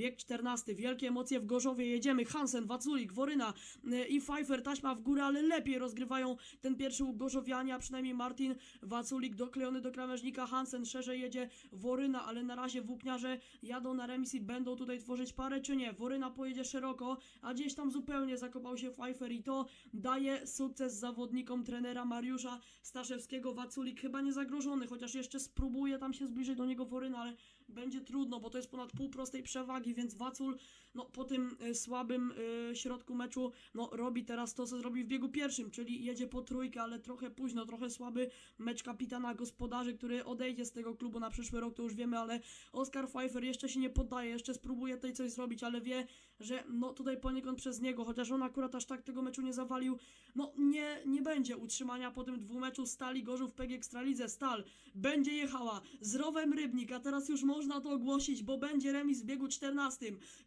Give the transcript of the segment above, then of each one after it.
Bieg 14, wielkie emocje w Gorzowie, jedziemy, Hansen, Waculik, Woryna y, i Pfeiffer, taśma w górę, ale lepiej rozgrywają ten pierwszy Gorzowianie, a przynajmniej Martin Waculik doklejony do krawężnika, Hansen szerzej jedzie, Woryna, ale na razie włókniarze jadą na remis i będą tutaj tworzyć parę, czy nie? Woryna pojedzie szeroko, a gdzieś tam zupełnie zakopał się Pfeiffer i to daje sukces zawodnikom trenera Mariusza Staszewskiego. Waculik chyba nie zagrożony, chociaż jeszcze spróbuje tam się zbliżyć do niego Woryna, ale będzie trudno, bo to jest ponad pół prostej przewagi, więc Wacul no, po tym y, słabym y, środku meczu no, robi teraz to, co zrobił w biegu pierwszym, czyli jedzie po trójkę, ale trochę późno, trochę słaby mecz kapitana gospodarzy, który odejdzie z tego klubu na przyszły rok, to już wiemy, ale Oscar Pfeiffer jeszcze się nie poddaje, jeszcze spróbuje tutaj coś zrobić, ale wie, że no tutaj poniekąd przez niego, chociaż on akurat aż tak tego meczu nie zawalił, no nie, nie będzie utrzymania po tym dwumeczu Stali Gorzów PG Ekstralidze. Stal będzie jechała z Rowem Rybnik, a teraz już można to ogłosić, bo będzie remis w biegu 14.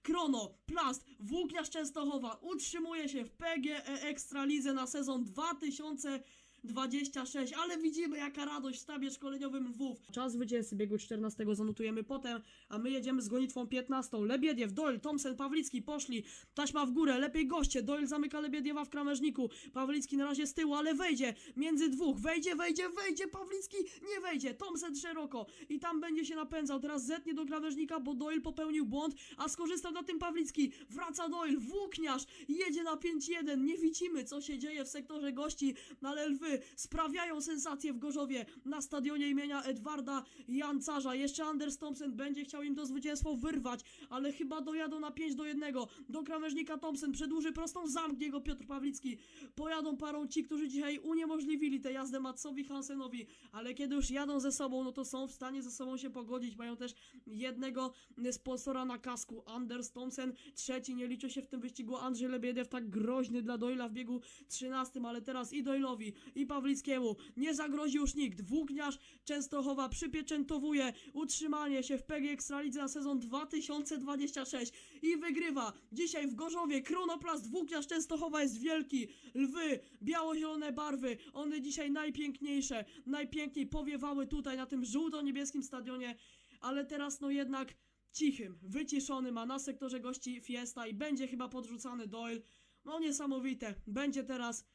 Krono, Plast, Włókniarz Częstochowa utrzymuje się w PGE Ekstralidze na sezon 2026, ale widzimy jaka radość w sztabie szkoleniowym Lwów. Czas zwycięzcy biegu 14 zanotujemy potem, a my jedziemy z gonitwą 15. Lebiediew, Doyle, Thompson, Pawlicki poszli, taśma w górę, lepiej goście, Doyle zamyka Lebiediewa w krawężniku, Pawlicki na razie z tyłu, ale wejdzie, między dwóch, wejdzie, wejdzie, wejdzie, Pawlicki nie wejdzie, Thompson szeroko. I tam będzie się napędzał, teraz zetnie do krawężnika, bo Doyle popełnił błąd, a skorzystał na tym Pawlicki, wraca Doyle, włókniarz, jedzie na 5-1, nie widzimy co się dzieje w sektorze gości, ale lwy sprawiają sensację w Gorzowie na stadionie imienia Edwarda Jancarza, jeszcze Anders Thompson będzie chciał im to zwycięstwo wyrwać, ale chyba dojadą na 5 do 1, do krawężnika Thompson, przedłuży prostą, zamknie go Piotr Pawlicki, pojadą parą ci, którzy dzisiaj uniemożliwili tę jazdę Matsowi Hansenowi, ale kiedy już jadą ze sobą, no to są w stanie ze sobą się pogodzić, mają też jednego sponsora na kasku, Anders Thompson, trzeci, nie liczy się w tym wyścigu. Andrzej Lebiedew, tak groźny dla Doyla w biegu 13, ale teraz i Doylowi, i Pawlickiemu nie zagrozi już nikt, Włókniarz Częstochowa przypieczętowuje utrzymanie się w PG Ekstralidze na sezon 2026 i wygrywa. Dzisiaj w Gorzowie, Kronoplast Włókniarz Częstochowa jest wielki, lwy, biało-zielone barwy, one dzisiaj najpiękniejsze, najpiękniej powiewały tutaj na tym żółto-niebieskim stadionie, ale teraz no jednak cichym, wyciszonym, a na sektorze gości Fiesta i będzie chyba podrzucany Doyle, no niesamowite, będzie teraz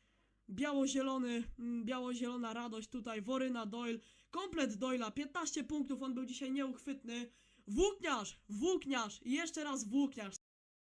biało-zielony, mm, biało-zielona radość tutaj, Woryna Doyle, komplet Doyla, 15 punktów, on był dzisiaj nieuchwytny, Włókniarz, włókniarz, jeszcze raz włókniarz,